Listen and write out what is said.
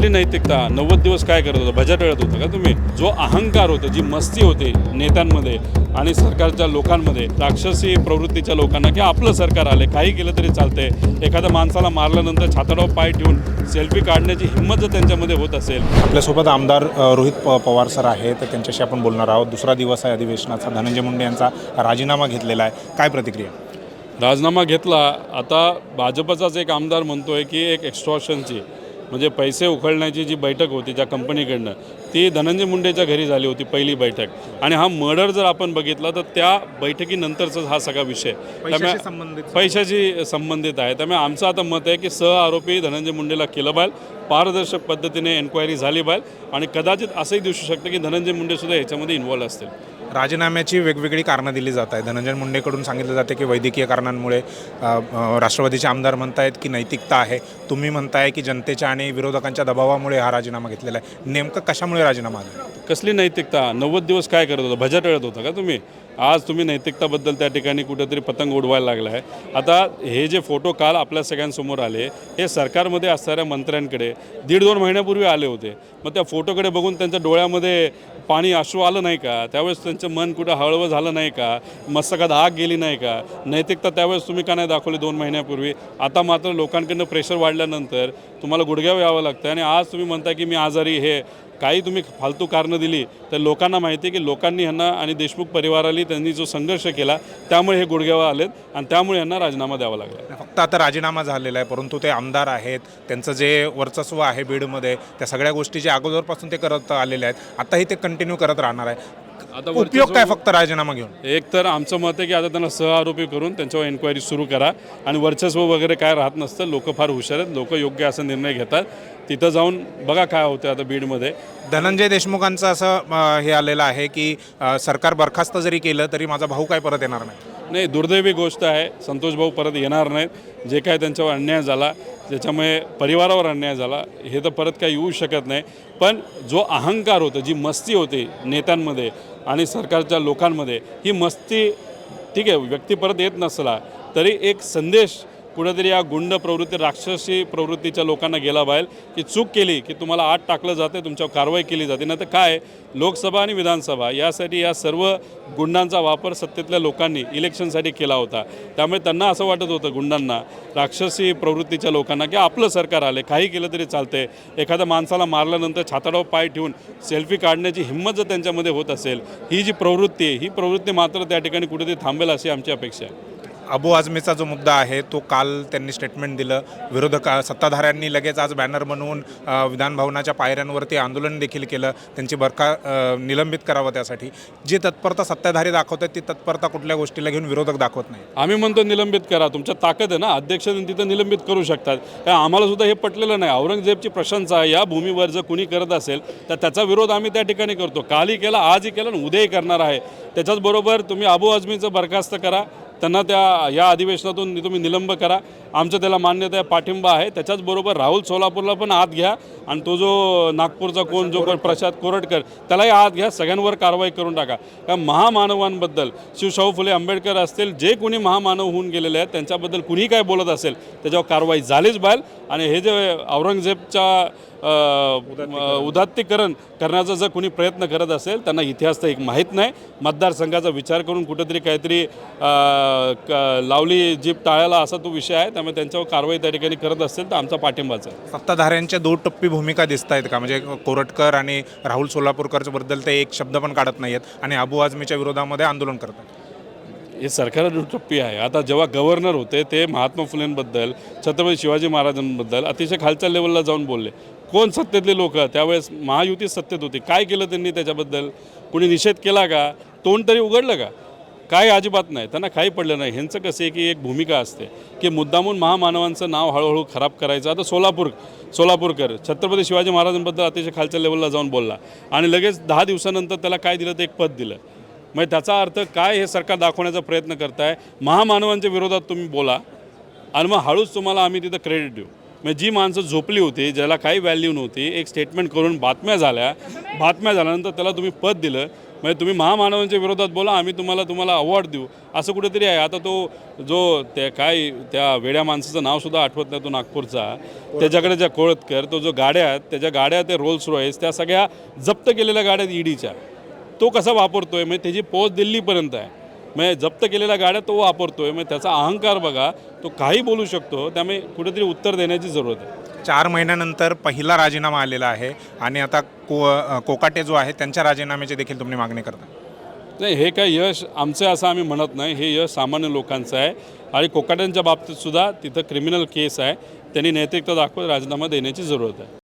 कसली नैतिकता? नव्वद दिवस काय करत होता? बजेट वेळत होता का तुम्ही? जो अहंकार होता जी मस्ती होती नेत्यांमध्ये आणि सरकारच्या लोकांमध्ये राक्षसी प्रवृत्तीच्या लोकांना की आपलं सरकार आले काही केलं तरी चालतंय. एखाद्या माणसाला मारल्यानंतर छाताडावर पाय ठेवून सेल्फी काढण्याची हिंमत जर त्यांच्यामध्ये होत असेल. आपल्यासोबत आमदार रोहित प पवार सर आहेत. तर त्यांच्याशी आपण बोलणार आहोत. दुसरा दिवस आहे अधिवेशनाचा. धनंजय मुंडे यांचा राजीनामा घेतलेला आहे. काय प्रतिक्रिया? राजीनामा घेतला. आता भाजपचाच एक आमदार म्हणतोय की एक एक्स्ट्रॉशनची म्हणजे पैसे उकळण्याची जी बैठक होती ज्या कंपनीकडनं ती धनंजय मुंडेच्या घरी झाली होती पहिली बैठक. आणि हा मर्डर जर आपण बघितला तर त्या बैठकीनंतरचाच हा सगळा विषय. त्यामुळे संबंधित. पैशाशी संबंधित आहे. त्यामुळे आमचं आता मत आहे की सह आरोपी धनंजय मुंडेला केलं पाहिजे. पारदर्शक पद्धतीने एन्क्वायरी झाली पाहिजे. आणि कदाचित असंही दिसू शकतं की धनंजय मुंडेसुद्धा ह्याच्यामध्ये इन्व्हॉल्व असतील. राजीनाम्याची वेगवेगळी कारणं दिली जात आहे धनंजय मुंडेकडून सांगितलं जाते की वैद्यकीय कारणांमुळे राष्ट्रवादीचे आमदार म्हणतायत की नैतिकता आहे. तुम्ही म्हणताय की जनतेच्या आणि विरोधकांच्या दबावामुळे हा राजीनामा घेतलेला आहे. नेमकं कशामुळे राजीनामा आला? कसली नैतिकता? नव्वद दिवस काय करत होता? भजा टळत होता का तुम्ही? आज तुम्ही नैतिकताबद्दल त्या ठिकाणी कुठेतरी पतंग उडवायला लागला आहे आता हे जे फोटो काल आपल्या सगळ्यांसमोर आले हे सरकारमध्ये असणाऱ्या मंत्र्यांकडे दीड दोन महिन्यापूर्वी आले होते. मग त्या फोटोकडे बघून त्यांच्या डोळ्यामध्ये पाणी अश्रू आलं नाही का? त्यावेळेस त्यांचं मन कुठं हळवं झालं नाही का? मस्तकात आग गेली नाही का? नैतिकता त्यावेळेस तुम्ही का नाही दाखवली दोन महिन्यापूर्वी? आता मात्र लोकांकडनं प्रेशर वाढल्यानंतर तुम्हाला गुडघ्यावर यावं लागतं आणि आज तुम्ही म्हणता की मी आजारी हे काही तुम्ही फालतू कारणं दिली तर लोकांना माहिती आहे की लोकांनी ह्यांना आणि देशमुख परिवाराला त्यांनी जो संघर्ष केला त्यामुळे हे गुडघ्यावर आलेत आणि त्यामुळे यांना राजीनामा द्यावा लागला. फक्त आता राजीनामा झालेला आहे परंतु ते आमदार आहेत त्यांचं जे वर्चस्व आहे बीडमध्ये त्या सगळ्या गोष्टी जे अगोदरपासून ते करत आलेले आहेत आताही ते कंटिन्यू करत राहणार आहे. आता उपयोग काय फक्त राजीनामा घेऊन? एक तर आमचं मत आहे की आता त्यांना सह आरोपी करून त्यांच्यावर एन्क्वायरी सुरू करा. आणि वर्चस्व वगैरे काय राहत नसतं लोक फार हुशार आहेत लोक योग्य असा निर्णय घेतात. तिथं जाऊन बघा काय होतं आता बीडमध्ये. धनंजय देशमुखांचं असं अ, हे आलेलं आहे की अ, सरकार बरखास्त जरी केलं तरी माझा भाऊ काय परत येणार नाही. नाही दुर्दैवी गोष्ट आहे. संतोष भाऊ परत येणार नाहीत. जे काय त्यांच्यावर अन्याय झाला ज्याच्यामुळे परिवारावर अन्याय झाला हे तर परत काही येऊ शकत नाही. पण जो अहंकार होता जी मस्ती होती नेत्यांमध्ये आणि सरकारच्या लोकांमध्ये ही मस्ती ठीक आहे व्यक्ती परत येत नसला तरी एक संदेश कुठेतरी या गुंड प्रवृत्ती राक्षसी प्रवृत्तीच्या लोकांना गेला बाहेर की चूक केली की तुम्हाला आत टाकलं जाते तुमच्यावर कारवाई केली जाते. नाही तर काय? लोकसभा आणि विधानसभा यासाठी या सर्व गुंडांचा वापर सत्तेतल्या लोकांनी इलेक्शनसाठी केला होता. त्यामुळे त्यांना असं वाटत होतं गुंडांना राक्षसी प्रवृत्तीच्या लोकांना की आपलं सरकार आले काही केलं तरी चालतंय. एखाद्या माणसाला मारल्यानंतर छाताडावर पाय ठेवून सेल्फी काढण्याची हिंमत जर त्यांच्यामध्ये होत असेल ही जी प्रवृत्ती आहे ही प्रवृत्ती मात्र त्या ठिकाणी कुठेतरी थांबेल अशी आमची अपेक्षा आहे. अबू आझमीचा जो मुद्दा आहे तो काल त्यांनी स्टेटमेंट दिलं. विरोधक सत्ताधाऱ्यांनी लगेच आज बॅनर बनवून विधानभवनाच्या पायऱ्यांवरती आंदोलन देखील केलं त्यांची बरखा निलंबित करावं त्यासाठी. जी तत्परता सत्ताधारी दाखवतात ती तत्परता कुठल्या गोष्टीला घेऊन विरोधक दाखवत नाही. आम्ही म्हणतो निलंबित करा. तुमच्या ताकद आहे ना? अध्यक्ष तिथं निलंबित करू शकतात. कारण आम्हाला सुद्धा हे पटलेलं नाही. औरंगजेबची प्रशंसा या भूमीवर जर कुणी करत असेल तर त्याचा विरोध आम्ही त्या ठिकाणी करतो. कालही केला आजही केला आणि उद्याही करणार आहे. त्याच्याचबरोबर तुम्ही अबू आझमीचं बरखास्त करा. त्यांना त्या या अधिवेशनातून तुम्ही निलंब करा. आमचं त्याला मान्यता आहे पाठिंबा आहे. त्याच्याचबरोबर राहुल सोलापूरला पण आत घ्या. आणि तो जो नागपूरचा कोण जो कोण प्रसाद कोरटकर त्यालाही आत घ्या. सगळ्यांवर कारवाई करून टाका. कारण महामानवांबद्दल शिवशाहू फुले आंबेडकर असतील जे कोणी महामानव होऊन गेलेले आहेत त्यांच्याबद्दल कुणीही काय बोलत असेल त्याच्यावर कारवाई झालीच पाहिजे. आणि हे जे औरंगजेबच्या उदात्तीकरण करण्याचा जर कोणी प्रयत्न करत असेल त्यांना इतिहास तर एक माहीत नाही. मतदारसंघाचा विचार करून कुठेतरी काहीतरी लावली जीप टाळायला असा तो विषय आहे. त्यामुळे त्यांच्यावर कारवाई त्या ठिकाणी करत असेल तर आमचा पाठिंबाचा आहे. सत्ताधाऱ्यांच्या दुटप्पी भूमिका दिसत आहेत का? म्हणजे कोरटकर आणि राहुल सोलापूरकरच्या बद्दल ते एक शब्द पण काढत नाही आहेत आणि अबू आझमीच्या विरोधामध्ये आंदोलन करतात. हे सरकार दुटप्पी आहे. आता जेव्हा गव्हर्नर होते ते महात्मा फुलेंबद्दल छत्रपती शिवाजी महाराजांबद्दल अतिशय खालच्या लेवलला जाऊन बोलले. कोण सत्तेतले लोक? त्यावेळेस महायुती सत्तेत होती. काय केलं त्यांनी त्याच्याबद्दल? कुणी निषेध केला का? तोंड तरी उघडलं का? काय अजिबात नाही. त्यांना काही पडलं नाही. ह्यांचं कसं आहे की एक भूमिका असते की मुद्दामून महामानवांचं नाव हळूहळू खराब करायचं. आता सोलापूर सोलापूरकर छत्रपती शिवाजी महाराजांबद्दल अतिशय खालच्या लेवलला जाऊन बोलला. आणि लगेच दहा दिवसानंतर त्याला काय दिलं? तर एक पद दिलं. म्हणजे त्याचा अर्थ काय हे सरकार दाखवण्याचा प्रयत्न करताय? महामानवांच्या विरोधात तुम्ही बोला. आणि मग हळूच तुम्हाला आम्ही तिथं क्रेडिट देऊ. म्हणजे जी माणसं झोपली होती ज्याला काही व्हॅल्यू नव्हती एक स्टेटमेंट करून बातम्या झाल्या. बातम्या झाल्यानंतर त्याला तुम्ही पद दिलं. म्हणजे तुम्ही महामानवांच्या विरोधात बोला आम्ही तुम्हाला तुम्हाला अवॉर्ड देऊ. असं कुठेतरी आहे. आता तो जो त्या काय त्या वेड्या माणसाचं नावसुद्धा आठवत नाही तो नागपूरचा. त्याच्याकडे ज्या कोळतकर तो जो गाड्या आहेत त्याच्या गाड्या ते रोल्स रॉयस त्या सगळ्या जप्त केलेल्या गाड्या आहेत ईडीच्या तो कसा वापरतो आहे म्हणजे त्याची पोच दिल्लीपर्यंत आहे. म्हणजे जप्त केलेल्या गाड्या तो वापरतोय. म्हणजे त्याचा अहंकार बघा तो काही बोलू शकतो त्यामुळे कुठेतरी उत्तर देण्याची जरूरत आहे. चार महिन्यानंतर पहिला राजीनामा आलेला आहे आणि आता को कोकाटे जो आहे त्यांच्या राजीनाम्याची देखील तुम्ही मागणी करता. नाही हे काय यश आमचं आहे असं आम्ही म्हणत नाही. हे यश सामान्य लोकांचं आहे. आणि कोकाट्यांच्या बाबतीत सुद्धा तिथं क्रिमिनल केस आहे. त्यांनी नैतिकता दाखवत राजीनामा देण्याची जरूरत आहे.